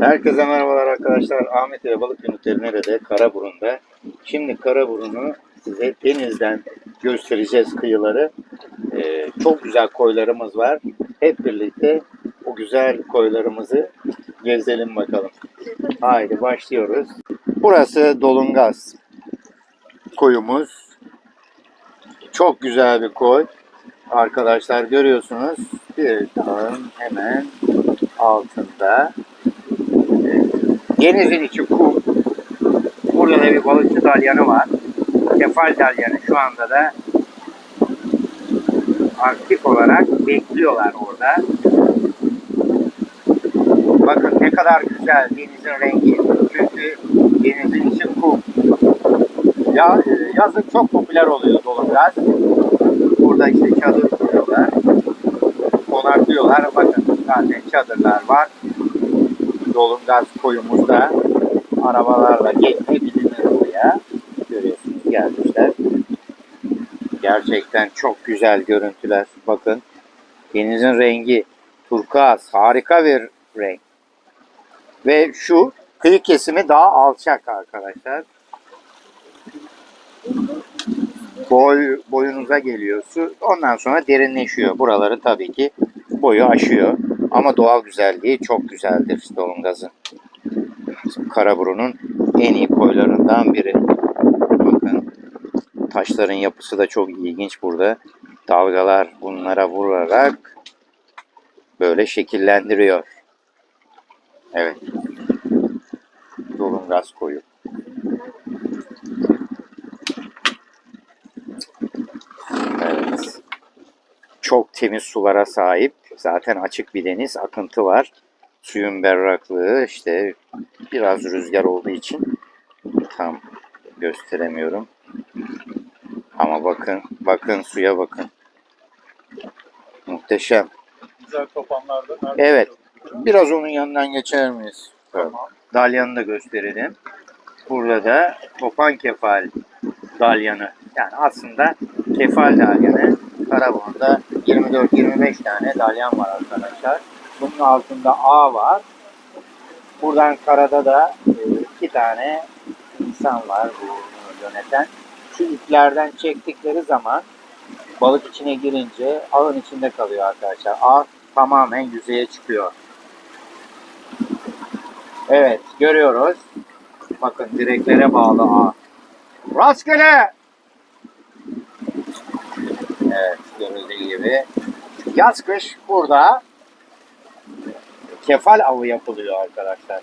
Herkese merhabalar arkadaşlar. Ahmet ve Balık Ünitleri nerede? Karaburun'da. Şimdi Karaburun'u size denizden göstereceğiz kıyıları. Ee, çok güzel koylarımız var. Hep birlikte o güzel koylarımızı gezelim bakalım. Haydi başlıyoruz. Burası Dolungaz koyumuz. Çok güzel bir koy. Arkadaşlar görüyorsunuz. Bir dağın hemen altında Denizin içi kum. Burada da bir balıkçı dalyanı var. Kefal dalyanı şu anda da aktif olarak bekliyorlar orada. Bakın ne kadar güzel denizin rengi. Çünkü denizin içi kum. Ya, yazın çok popüler oluyor Dolungaz. Burada işte çadır kuruyorlar. Konaklıyorlar. Bakın zaten çadırlar var. Dolungaz koyumuzda arabalarla geçebilir buraya. Görüyorsunuz gelmişler. Gerçekten çok güzel görüntüler. Bakın denizin rengi turkuaz harika bir renk. Ve şu kıyı kesimi daha alçak arkadaşlar. Boy, boyunuza geliyor su. Ondan sonra derinleşiyor. Buraları tabii ki boyu aşıyor. Ama doğal güzelliği çok güzeldir Dolungaz'ın. Karaburun'un en iyi koylarından biri. Bakın taşların yapısı da çok ilginç burada. Dalgalar bunlara vurarak böyle şekillendiriyor. Evet. Dolungaz koyu. Evet. Çok temiz sulara sahip. Zaten açık bir deniz, akıntı var. Suyun berraklığı işte biraz rüzgar olduğu için tam gösteremiyorum. Ama bakın, bakın suya bakın. Muhteşem. Güzel topanlarda? Evet. Biraz onun yanından geçer miyiz? Tamam. Dalyanı da gösterelim. Burada da topan kefal dalyanı. Yani aslında kefal dalyanı Karaburun'da 24-25 tane dalyan var arkadaşlar. Bunun altında A var. Buradan karada da e, iki tane insan var bu yöneten. Şu iplerden çektikleri zaman balık içine girince ağın içinde kalıyor arkadaşlar. Ağ tamamen yüzeye çıkıyor. Evet görüyoruz. Bakın direklere bağlı ağ. Rastgele! Görüldüğü gibi. Yaz kış burada kefal avı yapılıyor arkadaşlar.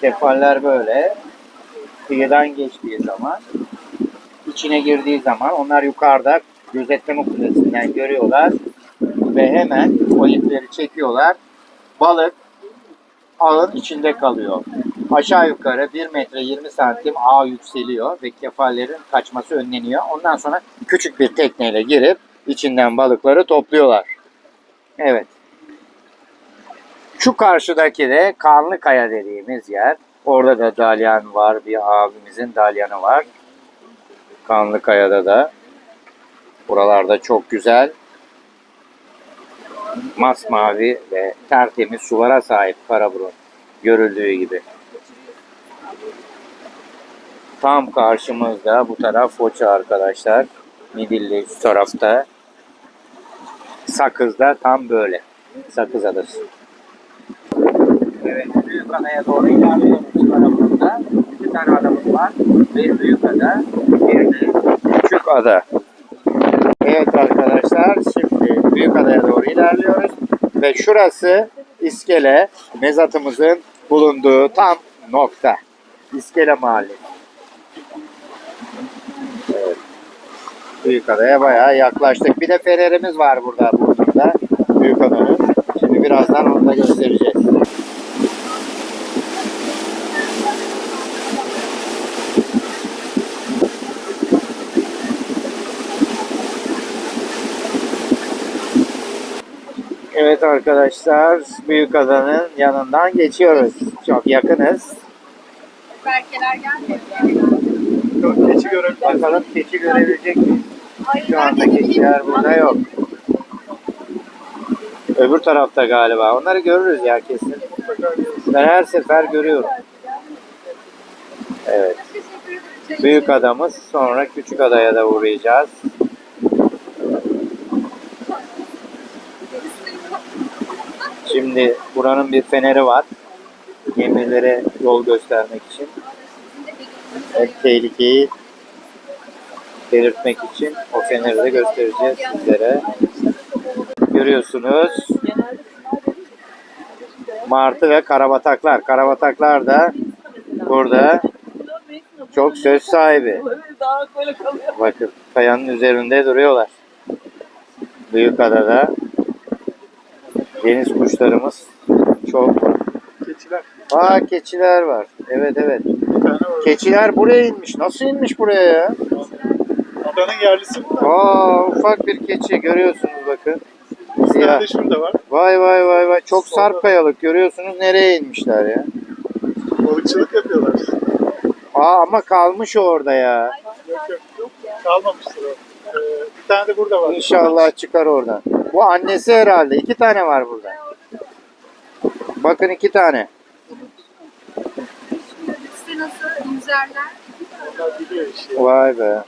Kefaller böyle kıyıdan geçtiği zaman içine girdiği zaman onlar yukarıda gözetleme kulesinden görüyorlar ve hemen o ipleri çekiyorlar. Balık ağın içinde kalıyor. Aşağı yukarı 1 metre 20 santim ağ yükseliyor ve kefallerin kaçması önleniyor. Ondan sonra küçük bir tekneyle girip içinden balıkları topluyorlar. Evet. Şu karşıdaki de Kanlıkaya dediğimiz yer. Orada da dalyan var. Bir abimizin dalyanı var. Kanlıkaya'da da. Buralarda çok güzel. Masmavi ve tertemiz sulara sahip Karaburun. Görüldüğü gibi. Tam karşımızda bu taraf Foça arkadaşlar. Midilli şu tarafta. Sakız'da tam böyle. Sakız Adası. Evet, büyük adaya doğru ilerliyoruz Karaburun'da. İki tane adamız var. Bir büyük ada, bir de küçük ada. Evet arkadaşlar, şimdi büyük adaya doğru ilerliyoruz. Ve şurası İskele, mezatımızın bulunduğu tam nokta. İskele Mahallesi. Büyük adaya bayağı yaklaştık. Bir de fenerimiz var burada burada. Büyük adanın. Şimdi birazdan onu da göstereceğiz. Evet arkadaşlar, Büyük Adanın yanından geçiyoruz. Çok yakınız. Berkeler gelmedi. Keçi. Bakalım keçi görebilecek miyiz? Şu anda ben de keçiler burada yok. Öbür tarafta galiba. Onları görürüz ya kesin. Ben her sefer görüyorum. Evet. Büyük adamız. Sonra küçük adaya da uğrayacağız. Şimdi buranın bir feneri var. Gemilere yol göstermek için. Ve tehlikeyi belirtmek için o feneri de göstereceğiz sizlere. Görüyorsunuz martı ve karabataklar. Karabataklar da burada çok söz sahibi. Bakın kayanın üzerinde duruyorlar. Büyükada'da deniz kuşlarımız çok. Keçiler. Aa keçiler var. Evet evet. Keçiler buraya inmiş. Nasıl inmiş buraya ya? Adanın yerlisi mi? Aa ufak bir keçi görüyorsunuz bakın. Bir Siyah. tane de şurada var. Vay vay vay vay. Çok sarp kayalık görüyorsunuz nereye inmişler ya. Balıkçılık yapıyorlar. Aa ama kalmış orada ya. Yok yok. Kalmamıştır o. Ee, bir tane de burada var. İnşallah çıkar oradan. Bu annesi herhalde. İki tane var burada. Bakın iki tane. Nasıl yüzerler? Onlar. Vay be.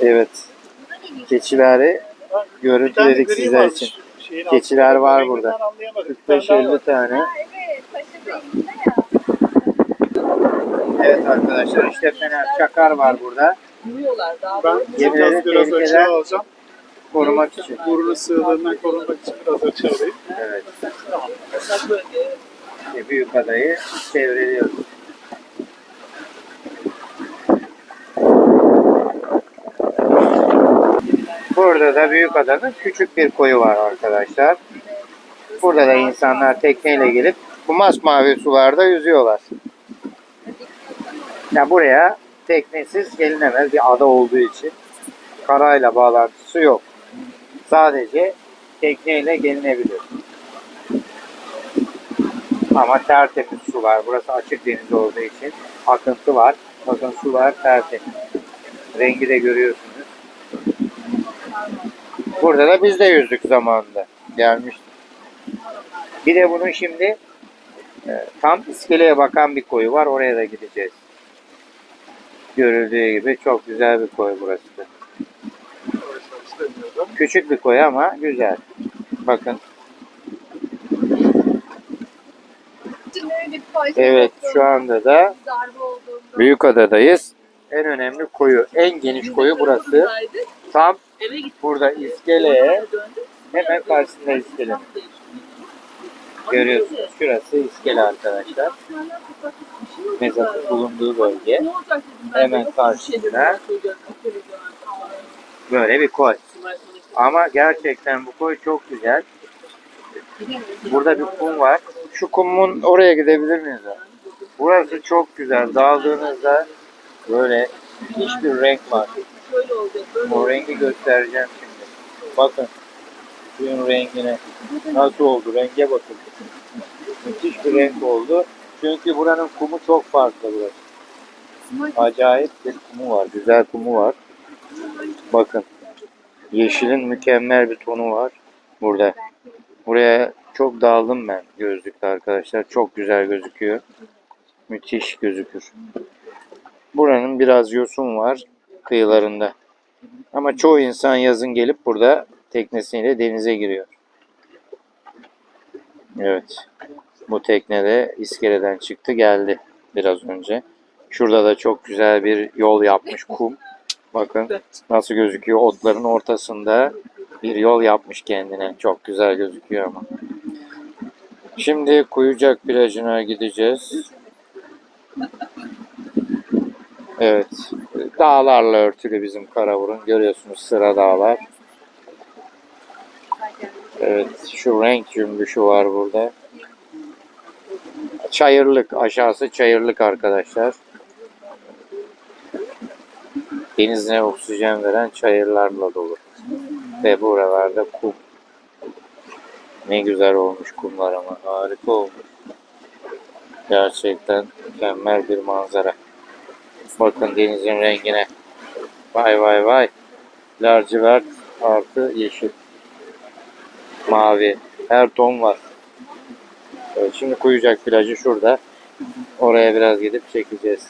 Evet. Keçileri görüntüledik sizler varmış için. şeyin Keçiler altında. var burada. anlayamadım. Bir tane daha 45-50 var. tane. Ha evet. Evet arkadaşlar işte Fener Çakar var burada. Ben Gemileri biraz, açığa alacağım. Korumak için. Burnu sığlığından korunmak için biraz açığa alayım. Evet. Bölge. İşte büyük adayı çevreliyoruz. Burada da büyük adanın küçük bir koyu var arkadaşlar. Burada da insanlar tekneyle gelip bu masmavi sularda yüzüyorlar. Ya buraya teknesiz gelinemez bir ada olduğu için karayla bağlantısı yok. Sadece tekneyle gelinebilir. Ama tertemiz sular. Burası açık deniz olduğu için akıntı var. Bakın sular tertemiz. Rengi de görüyorsunuz. Burada da biz de yüzdük zamanında. Gelmiştik. Bir de bunun şimdi e, tam iskeleye bakan bir koyu var. Oraya da gideceğiz. Görüldüğü gibi çok güzel bir koy burası da. Küçük bir koy ama güzel. Bakın. Evet şu anda da. Büyükada'dayız. En önemli koyu, en geniş koyu burası. Tam burada iskeleye hemen karşısında iskele. Görüyorsunuz şurası iskele arkadaşlar. Mezatın bulunduğu bölge. Hemen karşısında. bir şey diyorlar. Böyle bir koy. Ama gerçekten bu koy çok güzel. Burada bir kum var. Şu kumun oraya gidebilir miyiz? Burası çok güzel. Daldığınızda böyle hiçbir renk var. Şöyle olacak, böyle O olacak. rengi göstereceğim şimdi. Bakın. Suyun rengine. Nasıl oldu? Renge bakın. Müthiş bir renk oldu. Çünkü buranın kumu çok farklı burası. Acayip bir kumu var. Güzel kumu var. Bakın. Yeşilin mükemmel bir tonu var. Burada. Buraya çok daldım ben gözlükle arkadaşlar. Çok güzel gözüküyor. Müthiş gözükür. Buranın biraz yosun var kıyılarında. Ama çoğu insan yazın gelip burada teknesiyle denize giriyor. Evet. Bu tekne de iskeleden çıktı geldi biraz önce. Şurada da çok güzel bir yol yapmış kum. Bakın nasıl gözüküyor otların ortasında bir yol yapmış kendine. Çok güzel gözüküyor ama. Şimdi Kuyucak plajına gideceğiz. Evet. Dağlarla örtülü bizim Karaburun. Görüyorsunuz sıra dağlar. Evet. Şu renk cümbüşü var burada. Çayırlık. Aşağısı çayırlık arkadaşlar. Denizine oksijen veren çayırlarla dolu. Ve buralarda kum. Ne güzel olmuş kumlar ama. Harika olmuş. Gerçekten mükemmel bir manzara. Bakın denizin rengine. Vay vay vay. Lacivert artı yeşil. mavi. Her ton var. Evet, şimdi Kuyucak plajı şurada. Oraya biraz gidip çekeceğiz.